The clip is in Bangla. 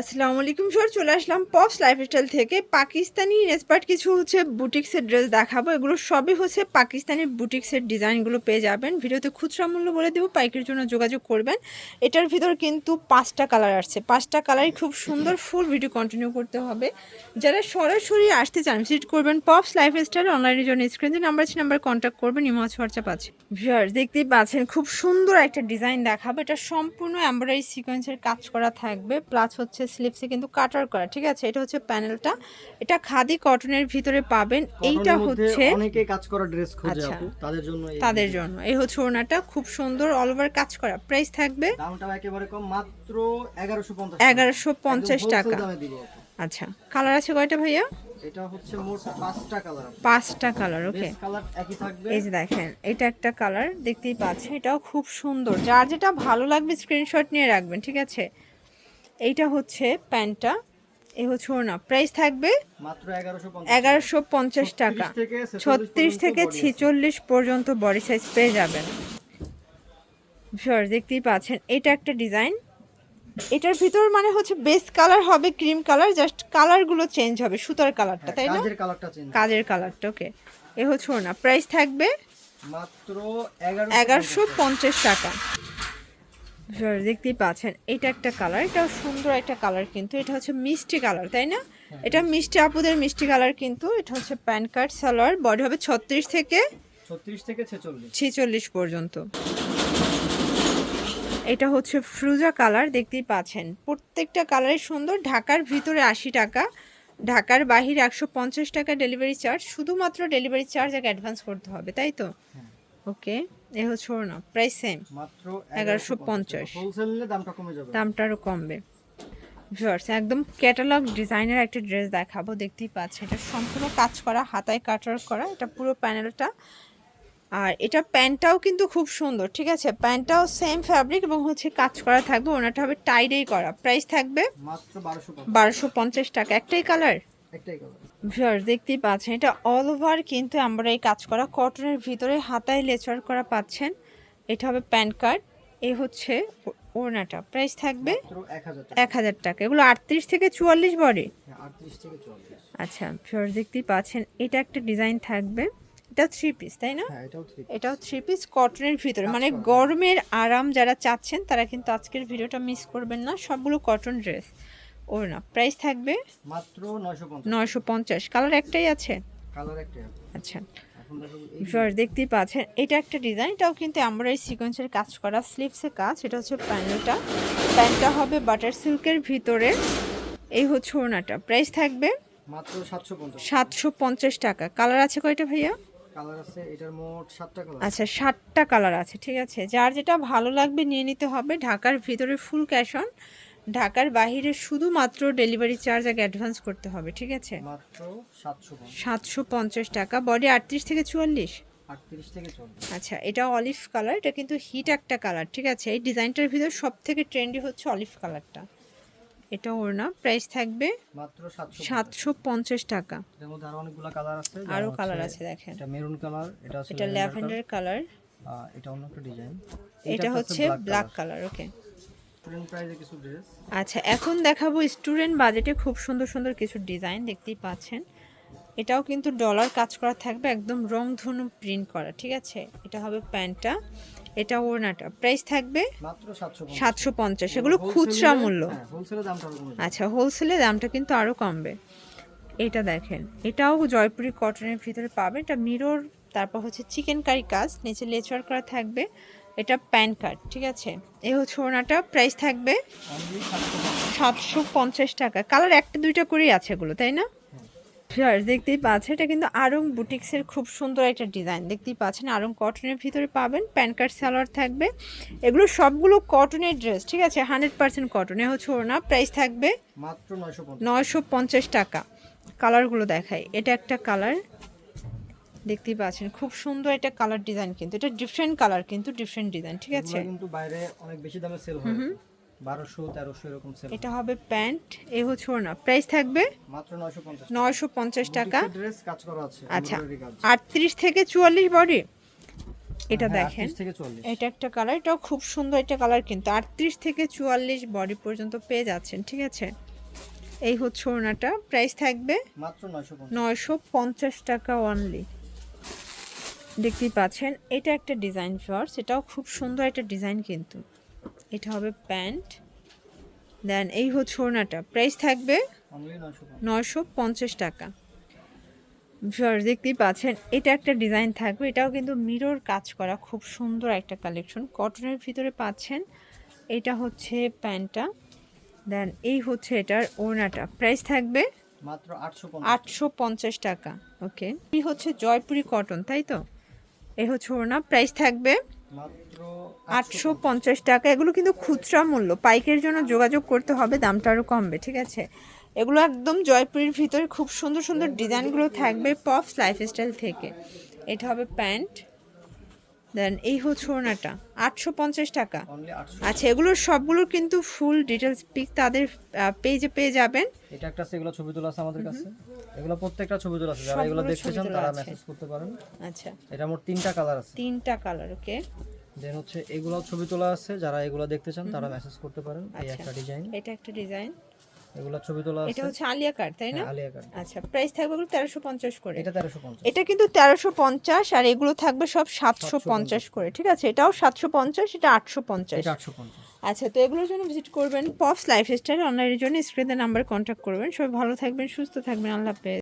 আসসালামু আলাইকুম স্যার, চলে আসলাম পপস লাইফস্টাইল থেকে। পাকিস্তানি রেসপার্ট কিছু হচ্ছে বুটিক্সের ড্রেস দেখাবো। এগুলো সবই হচ্ছে পাকিস্তানি বুটিক্সের ডিজাইনগুলো পেয়ে যাবেন। ভিডিওতে খুচরা মূল্য বলে দেবো পাইকের জন্য যোগাযোগ করবেন। এটার ভিতর কিন্তু পাঁচটা কালার আসছে। পাঁচটা কালারই খুব সুন্দর ফুল ভিডিও কন্টিনিউ করতে হবে। যারা সরাসরি আসতে চান ভিজিট করবেন পপস লাইফস্টাইল অনলাইনের জন্য স্ক্রিনে নাম্বার আছে নাম্বার কন্ট্যাক্ট করবেন ইমোজ হোয়াটসঅ্যাপ আছে। ভিউয়ার্স দেখতেই পাচ্ছেন, খুব সুন্দর একটা ডিজাইন দেখাবো। এটা সম্পূর্ণ এমব্রয়ডারি সিকোয়েন্সের কাজ করা থাকবে। প্লাস হচ্ছে স্লিপসে কিন্তু কাটার করা ঠিক আছে? এটা হচ্ছে প্যানেলটা এটা খাদি কটনের ভিতরে পাবেন। এইটা হচ্ছে অনেকে কাজ করা ড্রেস খোঁজে আচ্ছা। আপু। তাদের জন্য তাদের জন্য। এই হচ্ছে ওনাটা খুব সুন্দর অল ওভার কাজ করা। প্রাইস থাকবে দামটাও একেবারে কম মাত্র 1150 এগারোশো পঞ্চাশ টাকা। আচ্ছা কালার আছে কয়টা ভাইয়া? এটা হচ্ছে মোট পাঁচটা কালার পাঁচটা কালার ওকে কালার একই থাকবে। এই যে দেখেন এটা একটা কালার দেখতেই পাচ্ছেন। এটাও খুব সুন্দর। যার যেটা ভালো লাগবে স্ক্রিনশট নিয়ে রাখবেন ঠিক আছে? এইটা হচ্ছে প্যান্টটা এই হচ্ছে ওনা প্রাইস থাকবে মাত্র 1150 এগারোশো পঞ্চাশ টাকা। 36 থেকে 46 ছত্রিশ পর্যন্ত থেকে ছেচল্লিশ পর্যন্ত বডি সাইজ পেয়ে যাবেন। ভিউয়ার্স দেখতেই পাচ্ছেন এটা একটা ডিজাইন। এটার ভিতর মানে হচ্ছে বেস কালার হবে ক্রিম কালার জাস্ট কালারগুলো চেঞ্জ হবে সুতার কালারটা তাই না? হ্যাঁ, কাজের কালারটা চেঞ্জ কাজের কালারটা ওকে এ হচ্ছে ওনা প্রাইস থাকবে মাত্র 11 এগারোশো পঞ্চাশ টাকা। দেখতেই পাচ্ছেন এটা একটা কালার এটাও সুন্দর একটা কালার কিন্তু এটা হচ্ছে মিষ্টি কালার তাই না? এটা মিষ্টি। আপুদের মিষ্টি কালার কিন্তু এটা হচ্ছে প্যান কার্ড সালোয়ার বডি হবে ছত্রিশ থেকে 36 থেকে 46 ছেচল্লিশ পর্যন্ত। এটা হচ্ছে ফ্রুজা কালার দেখতেই পাচ্ছেন। প্রত্যেকটা কালারই সুন্দর ঢাকার ভিতরে আশি টাকা ঢাকার বাহিরে একশো পঞ্চাশ টাকা ডেলিভারি চার্জ শুধুমাত্র ডেলিভারি চার্জ আগে অ্যাডভান্স করতে হবে তাই তো? ওকে এ হচ্ছে না প্রাইস সেম মাত্র 1150 হোলসেল নিলে দামটা কমে যাবে। দামটা আরও কমবে। ভিউয়ার্স একদম ক্যাটালগ ডিজাইনের একটা ড্রেস দেখাবো দেখতেই পাচ্ছেন। এটা সম্পূর্ণ কাজ করা হাতায় কাটার করা এটা পুরো প্যানেলটা আর এটা প্যান্টটাও কিন্তু খুব সুন্দর ঠিক আছে? প্যান্টটাও সেম ফ্যাব্রিক এবং হচ্ছে কাজ করা থাকবে ওনাটা হবে টাইডেই করা। প্রাইস থাকবে বারোশো পঞ্চাশ। টাকা। একটাই কালার একটাই কালার ভিউয়ার্স দেখতেই পাচ্ছেন এটা অল ওভার কিন্তু আমরা এই কাজ করা কটনের ভিতরে হাতায় লেচার করা পাচ্ছেন। এটা হবে প্যান কার্ড এই হচ্ছে ওড়নাটা। প্রাইস থাকবে মাত্র 1000 টাকা। এক হাজার টাকা। এগুলো আটত্রিশ থেকে চুয়াল্লিশ বডি? হ্যাঁ, 38 থেকে 44 আচ্ছা ভিউয়ার্স দেখতেই পাচ্ছেন এটা একটা ডিজাইন থাকবে। এটা থ্রি পিস তাই না? হ্যাঁ এটাও থ্রি পিস কটনের ভিতরে। মানে গরমের আরাম যারা চাচ্ছেন তারা কিন্তু আজকের ভিডিওটা মিস করবেন না। সবগুলো কটন ড্রেস ওর না প্রাইস থাকবে মাত্র 950 পঞ্চাশ। কালার একটাই আছে? কালার একটাই আচ্ছা। দেখো দেখতেই পাচ্ছেন এটা একটা ডিজাইন এটাও কিন্তু আমরা এই সিকোয়েন্সের কাজ করা স্লিভসের কাজ এটা হচ্ছে প্যানেলটা প্যান্টটা হবে বাটার সিল্কের ভিতরে। এই হচ্ছে ওড়নাটা। প্রাইস থাকবে মাত্র 750 সাতশো পঞ্চাশ টাকা। কালার আছে কয়টা ভাইয়া? কালার আছে এটার মোট সাতটা কালার আচ্ছা ষাটটা কালার আছে ঠিক আছে। যার যেটা ভালো লাগবে নিয়ে নিতে হবে ঢাকার ভিতরে ফুল ক্যাশ অন ঢাকার বাইরে শুধুমাত্র ডেলিভারি চার্জ আগে অ্যাডভান্স করতে হবে ঠিক আছে? মাত্র সাতশো পঞ্চাশ। টাকা বডি আটত্রিশ থেকে চুয়াল্লিশ? 38 থেকে 40 আচ্ছা এটা অলিভ কালার এটা কিন্তু হিট একটা কালার ঠিক আছে? এই ডিজাইনটার ভিতর সব থেকে ট্রেন্ডি হচ্ছে অলিভ কালারটা এটা ওর না প্রাইস থাকবে মাত্র সাতশো পঞ্চাশ। টাকা। আরও কালার আছে যেমন আরও কালার আছে দেখেন। এটা মেরুন কালার এটা এটা ল্যাভেন্ডার কালার এটা অন্য একটা ডিজাইন এটা হচ্ছে ব্ল্যাক কালার ওকে স্টুডেন্ট প্রাইজে কিছু ড্রেস আচ্ছা এখন দেখাবো স্টুডেন্ট বাজেটে খুব সুন্দর সুন্দর কিছু ডিজাইন দেখতেই পাচ্ছেন। এটাও কিন্তু ডলার কাজ করা থাকবে একদম রং ধনু প্রিন্ট করা ঠিক আছে? এটা হবে প্যান্টটা এটা ওড়নাটা। প্রাইস থাকবে সাতশো পঞ্চাশ। এগুলো খুচরা মূল্য। হ্যাঁ আচ্ছা হোলসেলে দামটা কিন্তু আরও কমবে। এটা দেখেন এটাও জয়পুরি কটনের ভিতরে পাবে এটা মিরর তারপর হচ্ছে চিকেন কারি কাজ নিচে লেচার করা থাকবে। এটা প্যান কার্ড ঠিক আছে? এই হচ্ছে ওনাটা প্রাইস থাকবে সাতশো পঞ্চাশ টাকা। কালার একটা দুইটা করেই আছে এগুলো তাই না? দেখতেই পাচ্ছেন এটা কিন্তু আরং বুটিক্সের খুব সুন্দর একটা ডিজাইন দেখতেই পাচ্ছেন আরং কটনের ভিতরে পাবেন প্যান কার্ড সালোয়ার থাকবে। এগুলো সবগুলো কটনের ড্রেস ঠিক আছে? হান্ড্রেড পার্সেন্ট কটনে হচ্ছে ওনা প্রাইস থাকবে মাত্র 950 নয়শো পঞ্চাশ টাকা। কালারগুলো দেখাই এটা একটা কালার দেখতেই পাচ্ছেন খুব সুন্দর একটা কালার ডিজাইন কিন্তু। এটা ডিফারেন্ট কালার কিন্তু ডিফারেন্ট ডিজাইন ঠিক আছে? কিন্তু বাইরে অনেক বেশি দামে সেল হয় 1200 1300 এরকম সেল এটা হবে প্যান্ট এ হচ্ছে ওনা প্রাইস থাকবে মাত্র 950 নয়শো পঞ্চাশ টাকা। ড্রেস কাজ করা আছে আচ্ছা আটত্রিশ থেকে চুয়াল্লিশ বডি এটা হ্যাঁ, দেখেন। 38 থেকে 40 এটা একটা কালার এটাও খুব সুন্দর একটা কালার কিন্তু। আটত্রিশ থেকে চুয়াল্লিশ বডি পর্যন্ত পেয়ে যাচ্ছেন ঠিক আছে? এই হচ্ছে ওড়নাটা। প্রাইস থাকবে মাত্র নয়শো পঞ্চাশ। টাকা অনলি দেখতেই পাচ্ছেন এটা একটা ডিজাইন ফিওর্স সেটাও খুব সুন্দর একটা ডিজাইন কিন্তু। এটা হবে প্যান্ট দেন এই হচ্ছে ওড়নাটা। প্রাইস থাকবে নয়শো পঞ্চাশ টাকা। ভিউয়ার্স দেখতেই পাচ্ছেন এটা একটা ডিজাইন থাকবে এটাও কিন্তু মিরর কাজ করা খুব সুন্দর একটা কালেকশন কটনের ভিতরে পাচ্ছেন এটা হচ্ছে প্যান্টটা দেন এই হচ্ছে এটার ওড়নাটা। প্রাইস থাকবে মাত্র আটশো আটশো পঞ্চাশ টাকা ওকে এই হচ্ছে জয়পুরি কটন তাই তো? এই হচ্ছে ওড়না প্রাইস থাকবে আটশো পঞ্চাশ টাকা। এগুলো কিন্তু খুচরা মূল্য। পাইকের জন্য যোগাযোগ করতে হবে দামটা আরও কমবে ঠিক আছে? এগুলো একদম জয়পুরের ভিতরে খুব সুন্দর সুন্দর ডিজাইনগুলো থাকবে পপস লাইফস্টাইল থেকে। এটা হবে প্যান্ট। দেন এই হচ্ছে ওড়নাটা। আটশো পঞ্চাশ টাকা। আচ্ছা এগুলোর সবগুলোর কিন্তু ফুল ডিটেলস পিক তাদের পেজে পেয়ে যাবেন। এটা একটা সেগুলো ছবি তোলা আছে আমাদের কাছে। এগুলো প্রত্যেকটা ছবি তোলা আছে। যারা এগুলো দেখতে চান তারা মেসেজ করতে পারেন। আচ্ছা। এটা মোট তিনটা কালার আছে। তিনটা কালার ওকে দেন হচ্ছে এগুলো ছবি তোলা আছে। যারা এগুলো দেখতে চান তারা মেসেজ করতে পারেন। এই আচ্ছা। একটা ডিজাইন এটা একটা ডিজাইন এগুলো ছবি তোলা এটা হচ্ছে আলিয়া কাট তাই না? হ্যাঁ, আলিয়া কাট আচ্ছা প্রাইস থাকবে এগুলো তেরোশো পঞ্চাশ করে। এটা তেরোশো পঞ্চাশ। এটা কিন্তু তেরোশো পঞ্চাশ আর এগুলো থাকবে সব সাতশো পঞ্চাশ করে ঠিক আছে? এটাও সাতশো পঞ্চাশ এটা আটশো পঞ্চাশ। এটা আটশো পঞ্চাশ। আচ্ছা তো এগুলোর জন্য ভিজিট করবেন পপস লাইফস্টাইল অনলাইনের জন্য স্ক্রিনে নাম্বার কন্ট্যাক্ট করবেন। সবাই ভালো থাকবেন সুস্থ থাকবেন আল্লাহ হাফেজ।